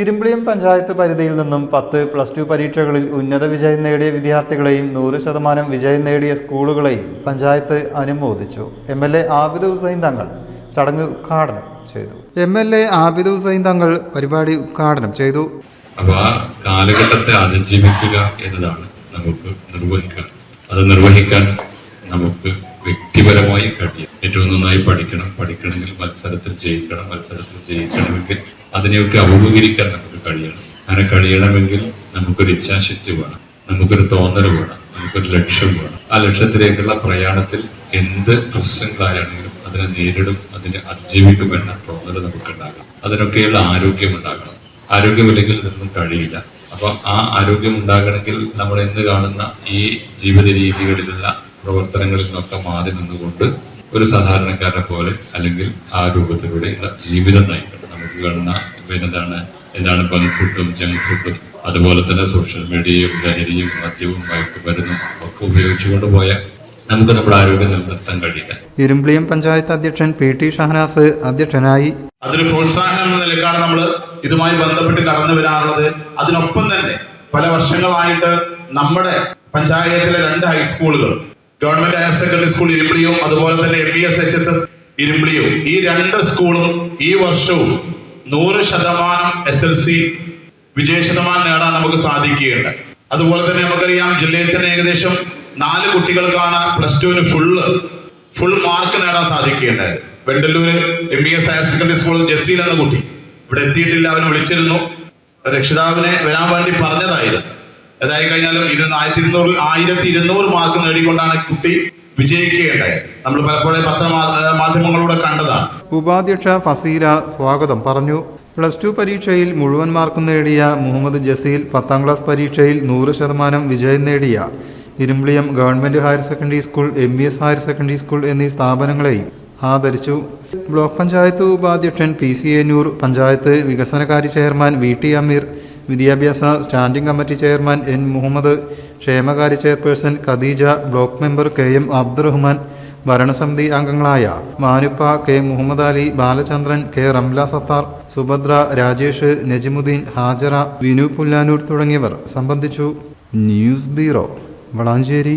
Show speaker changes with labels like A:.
A: ഇരുമ്പിളിയം പഞ്ചായത്ത് പരിധിയിൽ നിന്നും പത്ത് പ്ലസ് ടു പരീക്ഷകളിൽ ഉന്നത വിജയം നേടിയ വിദ്യാർത്ഥികളെയും നൂറ് ശതമാനം വിജയം നേടിയ സ്കൂളുകളെയും പഞ്ചായത്ത് അനുമോദിച്ചു. M L A Abid Hussain Thangal ചടങ്ങ് ഉദ്ഘാടനം ചെയ്തു. M L A Abid Hussain Thangal പരിപാടി ഉദ്ഘാടനം ചെയ്തു.
B: കാലഘട്ടത്തെ അതിജീവിക്കുക എന്നതാണ് നമുക്ക് നിർവഹിക്കാൻ അത് നിർവഹിക്കാൻ നമുക്ക് വ്യക്തിപരമായി കഴിയും. ഏറ്റവും നന്നായി പഠിക്കണം പഠിക്കണമെങ്കിൽ മത്സരത്തിൽ ജയിക്കണം മത്സരത്തിൽ ജയിക്കണമെങ്കിൽ അതിനെയൊക്കെ അഭിമുഖീകരിക്കാൻ നമുക്ക് കഴിയണം. അങ്ങനെ കഴിയണമെങ്കിൽ നമുക്കൊരു ഇച്ഛാശക്തി വേണം. നമുക്കൊരു തോന്നൽ വേണം. നമുക്കൊരു ലക്ഷ്യം വേണം. ആ ലക്ഷ്യത്തിലേക്കുള്ള പ്രയാണത്തിൽ എന്ത് പ്രശ്നങ്ങളായാണെങ്കിലും അതിനെ നേരിടും. അതിനെ അതിജീവിക്കും എന്ന തോന്നൽ നമുക്ക് ഉണ്ടാകണം അതിനൊക്കെയുള്ള ആരോഗ്യം ഉണ്ടാകണം. ആരോഗ്യമില്ലെങ്കിൽ ഇതൊന്നും കഴിയില്ല. അപ്പൊ ആ ആരോഗ്യം ഉണ്ടാകണമെങ്കിൽ നമ്മൾ ഇന്ന് കാണുന്ന ഈ ജീവിത രീതികളിലുള്ള പ്രവർത്തനങ്ങളിൽ നിന്നൊക്കെ മാറി നിന്നുകൊണ്ട് ഒരു സാധാരണക്കാരനെ പോലെ അല്ലെങ്കിൽ ആ രൂപത്തിലൂടെയുള്ള ജീവിതം നയിക്കണം. കാണുന്ന പിന്നെ എന്താണ് എന്താണ് ബങ്ക് ഫുഡും ജങ്ക് ഫുഡും അതുപോലെ തന്നെ സോഷ്യൽ മീഡിയയും ലഹരിയും മദ്യവും മയക്കുമരുന്നും ഒക്കെ ഉപയോഗിച്ചുകൊണ്ട് പോയാൽ നമുക്ക് നമ്മുടെ ആരോഗ്യം നിലനിർത്താൻ കഴിയില്ല
A: ഇരുമ്പിളിയം പഞ്ചായത്ത് അധ്യക്ഷൻ പി ടി ഷഹനാസ് അധ്യക്ഷനായി.
C: അതൊരു പ്രോത്സാഹനം എന്ന നിലക്കാണ് നമ്മൾ ഇതുമായി ബന്ധപ്പെട്ട് കടന്നു വരാറുള്ളത്. അതിനൊപ്പം തന്നെ പല വർഷങ്ങളായിട്ട് നമ്മുടെ പഞ്ചായത്തിലെ രണ്ട് ഹൈസ്കൂളുകൾ ഗവൺമെന്റ് ഹയർ സെക്കൻഡറി സ്കൂൾ ഇരുമ്പിളിയും അതുപോലെ തന്നെ M B S H S S ഇരുമ്പിളിയും ഈ രണ്ട് സ്കൂളും ഈ വർഷവും നൂറ് ശതമാനം എസ് എൽ സി വിജയ ശതമാനം നേടാൻ നമുക്ക് സാധിക്കുകയുണ്ട്. അതുപോലെ തന്നെ നമുക്കറിയാം ജില്ലയിൽ തന്നെ ഏകദേശം നാല് കുട്ടികൾക്കാണ് പ്ലസ് ടുവിന് ഫുള്ള് ഫുൾ മാർക്ക് നേടാൻ സാധിക്കുകയുണ്ടായത്. Vendallur M B S higher secondary സ്കൂളിൽ ജസീൽ എന്ന കുട്ടി. ഇവിടെ എത്തിയിട്ടില്ല അവനെ വിളിച്ചിരുന്നു. രക്ഷിതാവിനെ വരാൻ വേണ്ടി പറഞ്ഞതായിരുന്നു. അതായി കഴിഞ്ഞാലും ഇരുന്ന് ആയിരത്തി ഇരുന്നൂറ് ആയിരത്തി ഇരുന്നൂറ് മാർക്ക് നേടിക്കൊണ്ടാണ് കുട്ടി വിജയിക്കുകയുണ്ടായത് നമ്മൾ പലപ്പോഴും പത്ര മാധ്യമങ്ങളിലൂടെ കണ്ടതാണ്.
A: ഉപാധ്യക്ഷ ഫസീല സ്വാഗതം പറഞ്ഞു. പ്ലസ് ടു പരീക്ഷയിൽ മുഴുവൻ മാർക്കും നേടിയ മുഹമ്മദ് ജസീൽ പത്താം ക്ലാസ് പരീക്ഷയിൽ നൂറ് ശതമാനം വിജയം നേടിയ. Irimbiliyam government higher secondary school M B S higher secondary school എന്നീ സ്ഥാപനങ്ങളെയും ആദരിച്ചു. ബ്ലോക്ക് പഞ്ചായത്ത് ഉപാധ്യക്ഷൻ പി സി എന്നൂർ പഞ്ചായത്ത് വികസനകാര്യ ചെയർമാൻ വി ടി അമീർ വിദ്യാഭ്യാസ standing committee chairman N Muhammad ക്ഷേമകാര്യ chairperson Khadeeja block member K M Abdurahman ഭരണസമിതി അംഗങ്ങളായ മാനുപ്പ കെ മുഹമ്മദ് അലി ബാലചന്ദ്രൻ കെ റംല സത്താർ സുഭദ്ര രാജേഷ് നജിമുദ്ദീൻ ഹാജറ വിനു പുല്ലാനൂർ തുടങ്ങിയവർ സംബന്ധിച്ചു. News bureau Valanchery.